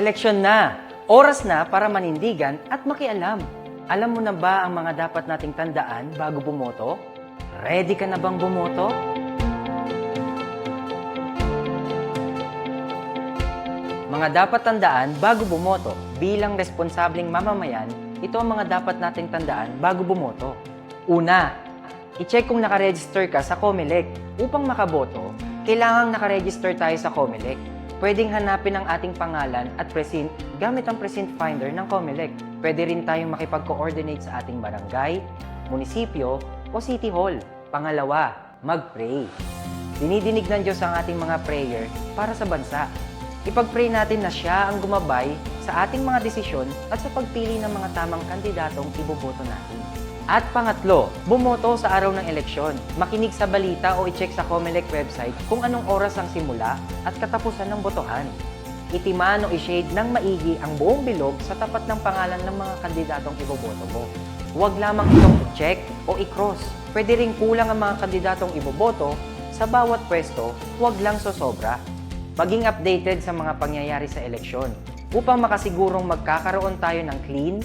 Eleksyon na! Oras na para manindigan at makialam. Alam mo na ba ang mga dapat nating tandaan bago bumoto? Ready ka na bang bumoto? Mga dapat tandaan bago bumoto. Bilang responsabling mamamayan, ito ang mga dapat nating tandaan bago bumoto. Una, i-check kung nakaregister ka sa COMELEC. Upang makaboto, kailangang nakaregister tayo sa COMELEC. Pwedeng hanapin ang ating pangalan at precinct gamit ang precinct finder ng COMELEC. Pwede rin tayong makipag-coordinate sa ating barangay, munisipyo o city hall. Pangalawa, mag-pray. Dinidinig ng Diyos ang ating mga prayer para sa bansa. Ipag-pray natin na siya ang gumabay sa ating mga desisyon at sa pagpili ng mga tamang kandidatong iboboto natin. At pangatlo, bumoto sa araw ng eleksyon. Makinig sa balita o i-check sa COMELEC website kung anong oras ang simula at katapusan ng botohan. Itiman o i-shade ng maigi ang buong bilog sa tapat ng pangalan ng mga kandidatong iboboto mo. Huwag lamang itong i-check o i-cross. Pwede ring kulang ang mga kandidatong iboboto sa bawat pwesto, huwag lang sosobra. Maging updated sa mga pangyayari sa eleksyon upang makasigurong magkakaroon tayo ng clean,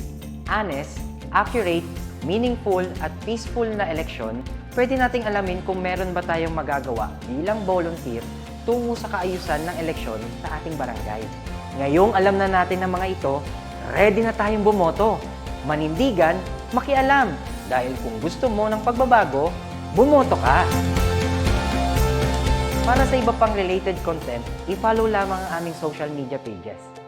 honest, accurate, meaningful at peaceful na eleksyon, pwede nating alamin kung meron ba tayong magagawa bilang volunteer tungo sa kaayusan ng eleksyon sa ating barangay. Ngayong alam na natin ang mga ito, ready na tayong bumoto. Manindigan, makialam. Dahil kung gusto mo ng pagbabago, bumoto ka! Para sa iba pang related content, i-follow lamang ang aming social media pages.